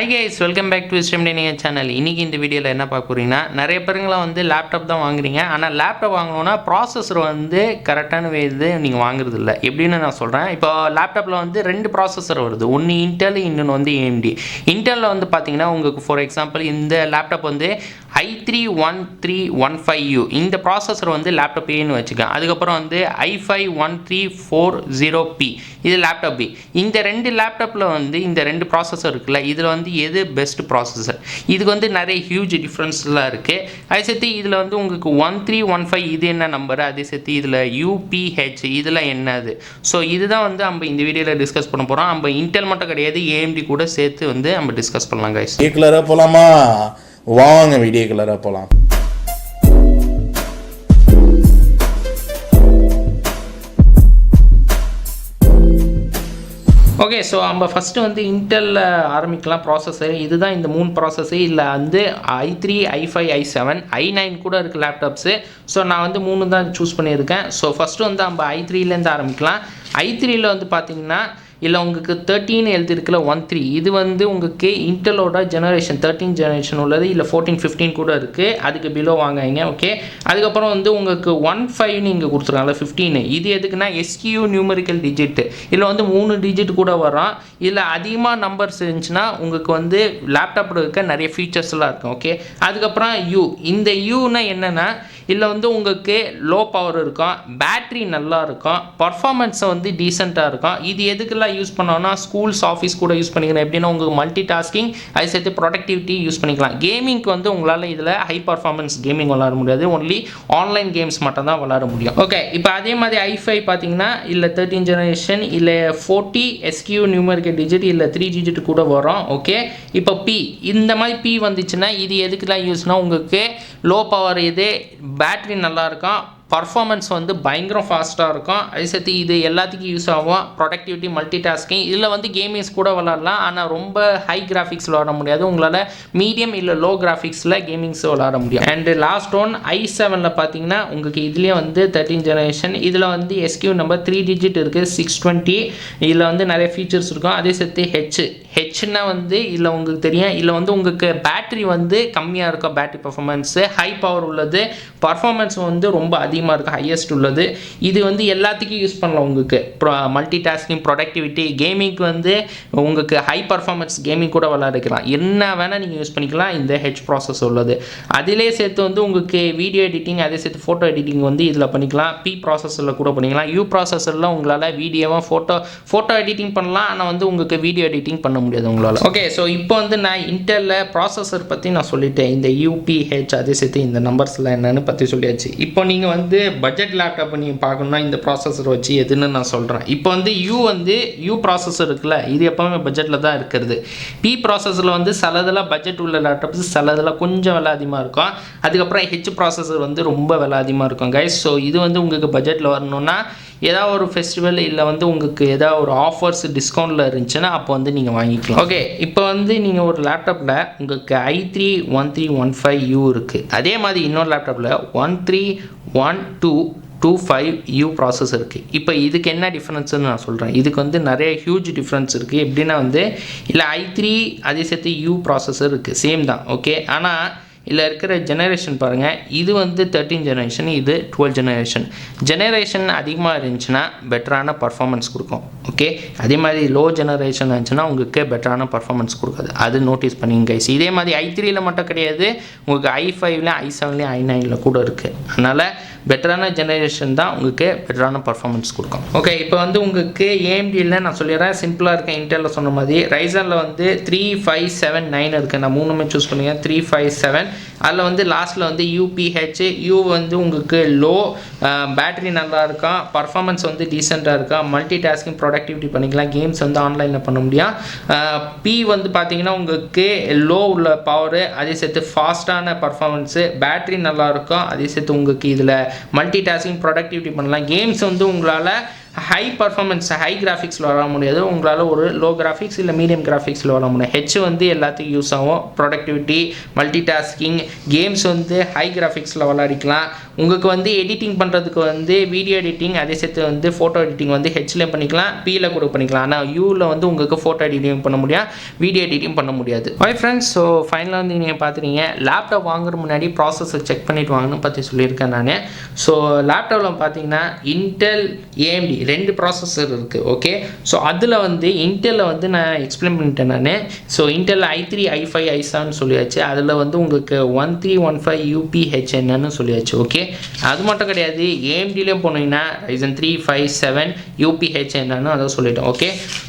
Hi guys welcome back to stem tanning channel இன்றைக்கி இந்த வீடியோவில் என்ன பார்க்க போகிறீங்கன்னா நிறைய பேருங்களாம் வந்து லேப்டாப் தான் வாங்குறீங்க. ஆனால் லேப்டாப் வாங்கணுன்னா ப்ராசஸர் வந்து கரெக்டான இது நீங்கள் வாங்குறது இல்லை. எப்படின்னு நான் சொல்கிறேன் இப்போ லேப்டாப்பில் வந்து ரெண்டு ப்ராசஸர் வருது. ஒன்று இன்டெல் இன்னொன்று வந்து ஏஎம்டி இன்டெலில் வந்து பார்த்தீங்கன்னா உங்களுக்கு ஃபார் எக்ஸாம்பிள் இந்த லேப்டாப் வந்து I three one three one five U இந்த ப்ராசஸர் வந்து லேப்டாப் ஏன்னு வச்சுக்கேன் அதுக்கப்புறம் வந்து I five one three four zero P இது லேப்டாப் பி இந்த ரெண்டு லேப்டாப்பில் வந்து இந்த ரெண்டு ப்ராசஸர் இருக்குல்ல இதில் வந்து எது பெஸ்ட் ப்ராசஸர் இதுக்கு வந்து நிறைய ஹியூஜ் டிஃப்ரென்ஸ்லாம் இருக்குது அதே சேர்த்து இதில் வந்து உங்களுக்கு ஒன் த்ரீ ஒன் ஃபைவ் இது என்ன நம்பர் அதே சேர்த்து இதில் யூபிஹெச் இதெல்லாம் என்னது ஸோ இதுதான் வந்து நம்ம இந்த வீடியோவில் டிஸ்கஸ் பண்ண போகிறோம் நம்ம இன்டெல் மட்டும் கிடையாது ஏஎம்டி கூட சேர்த்து வந்து நம்ம டிஸ்கஸ் பண்ணலாம் கைஸ் வீடியோ கலராக போகலாமா வாங்க வீடியோ கலராக போகலாம் ஓகே ஸோ நம்ம ஃபஸ்ட்டு வந்து இன்டெல்ல ஆரம்பிக்கலாம் ப்ராசஸர் இதுதான் இந்த மூணு ப்ராசஸர் இல்லை வந்து I three I five I seven I nine கூட இருக்குது லேப்டாப்ஸு ஸோ நான் வந்து மூணு தான் சூஸ் பண்ணியிருக்கேன். ஸோ ஃபஸ்ட்டு வந்து நம்ம ஐ த்ரீலேருந்து ஆரம்பிக்கலாம். ஐ த்ரீயில் வந்து பார்த்தீங்கன்னா இல்லை உங்களுக்கு தேர்ட்டின்னு எழுதிருக்குல ஒன் த்ரீ இது வந்து உங்களுக்கு இன்டலோட ஜெனரேஷன் தேர்ட்டீன் ஜெனரேஷன் உள்ளது இல்லை ஃபோர்டீன் ஃபிஃப்டீன் கூட இருக்குது அதுக்கு பிலோ வாங்காங்க ஓகே அதுக்கப்புறம் வந்து உங்களுக்கு ஒன் ஃபைவ்னு இங்கே கொடுத்துருக்காங்கல்ல ஃபிஃப்டீனு இது எதுக்குன்னா எஸ்கியூ நியூமரிக்கல் டிஜிட்டு இதில் வந்து மூணு டிஜிட் கூட வரும். இதில் அதிகமாக நம்பர்ஸ் இருந்துச்சுன்னா உங்களுக்கு வந்து லேப்டாப்பில் இருக்க நிறைய ஃபீச்சர்ஸ்லாம் இருக்கும் ஓகே அதுக்கப்புறம் யூ இந்த யூனா என்னென்னா இதில் வந்து உங்களுக்கு லோ பவர் இருக்கும் பேட்ரி நல்லா இருக்கும் பர்ஃபார்மன்ஸ் வந்து டீசெண்டாக இருக்கும் இது எதுக்கெல்லாம் யூஸ் பண்ணோன்னா ஸ்கூல்ஸ் ஆஃபீஸ் கூட யூஸ் பண்ணிக்கணும் எப்படின்னா உங்களுக்கு மல்டி டாஸ்கிங் அது சேர்த்து ப்ரொடக்டிவிட்டி யூஸ் பண்ணிக்கலாம். கேமிங்க்கு வந்து உங்களால் இதில் ஹை பர்ஃபார்மன்ஸ் கேமிங் விளாட முடியாது. ஒன்லி ஆன்லைன் கேம்ஸ் மட்டும் தான் விளாட முடியும். ஓகே இப்போ அதே மாதிரி ஐஃபை பார்த்தீங்கன்னா இல்லை தேர்ட்டின் ஜெனரேஷன் இல்லை forty S K U numerical digit இல்லை த்ரீ டிஜிட் கூட வரும். ஓகே இப்போ பி இந்த மாதிரி பி வந்துச்சுன்னா இது எதுக்கெல்லாம் யூஸ்னால் உங்களுக்கு லோ பவர் இது பேட்ரி நல்லா பர்ஃபார்மன்ஸ் வந்து பயங்கரம் ஃபாஸ்ட்டாக இருக்கும். அதே சேர்த்து இது எல்லாத்துக்கும் யூஸ் ஆகும். ப்ரொடக்டிவிட்டி மல்டி டாஸ்கிங் இதில் வந்து கேமிங்ஸ் கூட விளாட்லாம் ஆனால் ரொம்ப ஹை கிராஃபிக்ஸ் விளாட முடியாது. உங்களால் மீடியம் இல்லை லோ கிராஃபிக்ஸில் கேமிங்ஸ் விளாட முடியும் அண்டு லாஸ்ட் ஒன் ஐ செவனில் பார்த்தீங்கன்னா உங்களுக்கு இதுலேயே வந்து தேர்ட்டீன் ஜெனரேஷன் இதில் வந்து S K U number three digit இருக்குது சிக்ஸ் டுவெண்ட்டி இதில் வந்து நிறைய ஃபீச்சர்ஸ் இருக்கும். அதே சேர்த்து ஹெச் ஹெச்னா வந்து இதில் உங்களுக்கு தெரியும். இதில் வந்து உங்களுக்கு பேட்ரி வந்து கம்மியாக இருக்கும். பேட்ரி பர்ஃபார்மன்ஸு ஹை பவர் உள்ளது. பர்ஃபார்மன்ஸ் வந்து ரொம்ப அதிகம் அதிகமாக இருக்கும் ஹையஸ்ட் உள்ளது. இது வந்து எல்லாத்துக்கும் யூஸ் பண்ணலாம் உங்களுக்கு. மல்டி டாஸ்கிங் ப்ரொடக்டிவிட்டி கேமிங்க்கு வந்து உங்களுக்கு ஹை பர்ஃபார்மன்ஸ் கேமிங் கூட விளாடுக்கலாம் என்ன வேணால் நீங்கள் யூஸ் பண்ணிக்கலாம். இந்த ஹெச் ப்ராசஸ் உள்ளது. அதிலே சேர்த்து வந்து உங்களுக்கு வீடியோ எடிட்டிங் அதே சேர்த்து ஃபோட்டோ எடிட்டிங் வந்து இதில் பண்ணிக்கலாம். பி ப்ராசஸில் கூட பண்ணிக்கலாம். யூ ப்ராசஸரில் உங்களால் வீடியோவாக ஃபோட்டோ ஃபோட்டோ எடிட்டிங் பண்ணலாம். ஆனால் வந்து உங்களுக்கு வீடியோ எடிட்டிங் பண்ண முடியாது உங்களால். ஓகே ஸோ இப்போ வந்து நான் இன்டெல்ல ப்ராசஸர் பற்றி நான் சொல்லிட்டேன். இந்த யூபிஹெச் அதே சேர்த்து இந்த நம்பர்ஸில் என்னென்னு பற்றி சொல்லியாச்சு. இப்போ நீங்கள் வந்து பட்ஜெட் லேப்டாப் நீங்கள் பார்க்கணுன்னா இந்த ப்ராசஸர் வச்சு எதுன்னு நான் சொல்கிறேன் இப்போ வந்து யூ வந்து யூ ப்ராசஸர் இருக்குல்ல இது எப்போவுமே பட்ஜெட்டில் தான் இருக்கிறது. பி ப்ராசஸரில் வந்து சிலதெல்லாம் பட்ஜெட் உள்ள லேப்டாப்ஸ் சிலதெல்லாம் கொஞ்சம் விலை அதிகமாக இருக்கும். அதுக்கப்புறம் ஹெச் ப்ராசஸர் வந்து ரொம்ப விலை அதிகமாக இருக்கும் கைஸ் ஸோ இது வந்து உங்களுக்கு பட்ஜெட்டில் வரணும்னா ஏதாவது ஒரு ஃபெஸ்டிவல் இல்லை வந்து உங்களுக்கு ஏதாவது ஒரு ஆஃபர்ஸ் டிஸ்கவுண்ட்டில் இருந்துச்சுன்னா அப்போ வந்து நீங்கள் வாங்கிக்கலாம். ஓகே இப்போ வந்து நீங்கள் ஒரு லேப்டாப்பில் உங்களுக்கு I three one three one five U இருக்குது அதே மாதிரி இன்னொரு லேப்டாப்பில் one three one two two five U process இருக்குது இப்போ இதுக்கு என்ன டிஃப்ரென்ஸ்னு நான் சொல்கிறேன் இதுக்கு வந்து நிறைய ஹியூஜ் டிஃப்ரென்ஸ் இருக்குது எப்படின்னா வந்து இல்லை ஐ த்ரீ அதே சேர்த்து யூ ப்ராசஸர் இருக்குது சேம் தான். ஓகே ஆனால் இதில் இருக்கிற ஜெனரேஷன் பாருங்கள் இது வந்து தேர்ட்டீன் ஜெனரேஷன் இது டுவெல் ஜெனரேஷன் ஜெனரேஷன் அதிகமாக இருந்துச்சுன்னா பெட்டரான பர்ஃபார்மன்ஸ் கொடுக்கும். ஓகே அதே மாதிரி லோ ஜெனரேஷன் இருந்துச்சுன்னா உங்களுக்கு பெட்டரான பர்ஃபார்மன்ஸ் கொடுக்காது. அது நோட்டீஸ் பண்ணிங்க கைஸ் இதே மாதிரி ஐ த்ரீயில் மட்டும் கிடையாது. உங்களுக்கு ஐ ஃபைவ்ல ஐ செவன்லேயும் ஐ நைனில் கூட இருக்குது அதனால் பெட்டரான ஜெனரேஷன் தான் உங்களுக்கு பெட்டரான பர்ஃபார்மன்ஸ் கொடுக்கும். ஓகே இப்போ வந்து உங்களுக்கு ஏஎம்டியில் நான் சொல்லிடுறேன். சிம்பிளாக இருக்கேன் இன்டெலில் சொன்ன மாதிரி ரைசனில் வந்து த்ரீ ஃபைவ் செவன் நைன் இருக்குது நான் மூணுமே சூஸ் பண்ணிக்கிறேன். த்ரீ ஃபைவ் செவன் அதில் வந்து லாஸ்ட்டில் வந்து யூபிஹெச் யூ வந்து உங்களுக்கு லோ பேட்டரி நல்லா இருக்கா? பர்ஃபார்மன்ஸ் வந்து டீசெண்டாக இருக்கா? மல்டி டாஸ்கிங் ப்ரொடக்டிவிட்டி பண்ணிக்கலாம். கேம்ஸ் வந்து ஆன்லைனில் பண்ண முடியும். பி வந்து பார்த்தீங்கன்னா உங்களுக்கு லோ உள்ள பவரு அதே சேர்த்து ஃபாஸ்ட்டான பர்ஃபார்மன்ஸு பேட்டரி நல்லா இருக்கும் அதே சேர்த்து உங்களுக்கு இதில் மல்டி டாஸ்கிங் ப்ரொடக்டிவிட்டி பண்ணலாம். கேம்ஸ் வந்து உங்களால் ஹை பர்ஃபார்மன்ஸ் ஹை கிராஃபிக்ஸில் வர முடியாது. உங்களால் ஒரு லோ கிராஃபிக்ஸ் இல்லை மீடியம் கிராஃபிக்ஸில் வர முடியும். ஹெச் வந்து எல்லாத்துக்கும் யூஸ் ஆகும். ப்ரொடக்டிவிட்டி மல்டி டாஸ்கிங் கேம்ஸ் வந்து ஹை கிராஃபிக்ஸில் விளாடிக்கலாம் உங்களுக்கு வந்து எடிட்டிங் பண்ண பண்ணுறதுக்கு வந்து வீடியோ எடிட்டிங் அதே சேர்த்து வந்து ஃபோட்டோ எடிட்டிங் வந்து ஹெச்லேயும் பண்ணிக்கலாம் பியில் கூட பண்ணிக்கலாம். ஆனால் யூவில் வந்து உங்களுக்கு ஃபோட்டோ எடிட்டிங் பண்ண முடியும் வீடியோ எடிட்டிங் பண்ண முடியாது. ஓகே ஃப்ரெண்ட்ஸ் ஸோ ஃபைனலாக வந்து நீங்கள் பார்த்துருங்க லேப்டாப் வாங்குற முன்னாடி ப்ராசஸை செக் பண்ணிட்டு வாங்கணும் பற்றி சொல்லியிருக்கேன் நான். ஸோ லேப்டாப்பில் பார்த்தீங்கன்னா இன்டெல் ஏஎம்டி ரெண்டு ப்ராசஸர் இருக்குது ஓகே ஸோ அதில் வந்து இன்டெல்லில் வந்து நான் எக்ஸ்பிளைன் பண்ணிட்டேன் நான். So Intel I three I five I seven சொல்லியாச்சு. அதில் வந்து உங்களுக்கு one three one five U P H என்னன்னு சொல்லியாச்சு ஓகே அது மட்டும் கிடையாது ஏஎம்டிலையும் போனீங்கன்னா Ryzen three five seven U P H என்னன்னு அதை சொல்லிட்டோம் ஓகே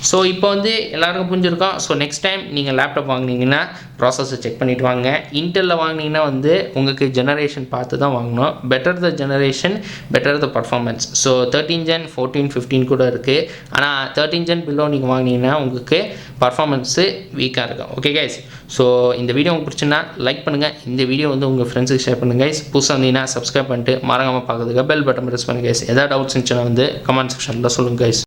ஸோ இப்போ வந்து எல்லாருக்கும் புரிஞ்சிருக்கோம் ஸோ நெக்ஸ்ட் டைம் நீங்கள் லேப்டாப் வாங்குனீங்கன்னா ப்ராசஸை செக் பண்ணிட்டு வாங்க. இன்டெல்லில் வாங்குனீங்கன்னா வந்து உங்களுக்கு ஜெனரேஷன் பார்த்து தான் வாங்கணும். Better the generation better the performance so thirteen gen fourteen fifteen கூட இருக்குது ஆனால் தேர்ட்டீன் ஜென் பில்லோ நீங்கள் வாங்கினீங்கன்னா உங்களுக்கு பர்ஃபார்மன்ஸு வீக்காக இருக்கும். ஓகே கைஸ் ஸோ இந்த வீடியோ உங்களுக்கு பிடிச்சுன்னா லைக் பண்ணுங்கள் இந்த வீடியோ வந்து உங்கள் ஃப்ரெண்ட்ஸுக்கு ஷேர் பண்ணுங்கள் கைஸ் புதுசாக வந்தீங்கன்னா சப்ஸ்கிரைப் பண்ணிட்டு மறக்காமல் பார்க்குறதுக்கு பெல் பட்டன் ப்ரெஸ் பண்ணுங்கள் கைஸ் எதாவது டவுட்ஸ் இருந்துச்சுன்னா வந்து கமெண்ட் செக்ஷனில் சொல்லுங்கள் கைஸ்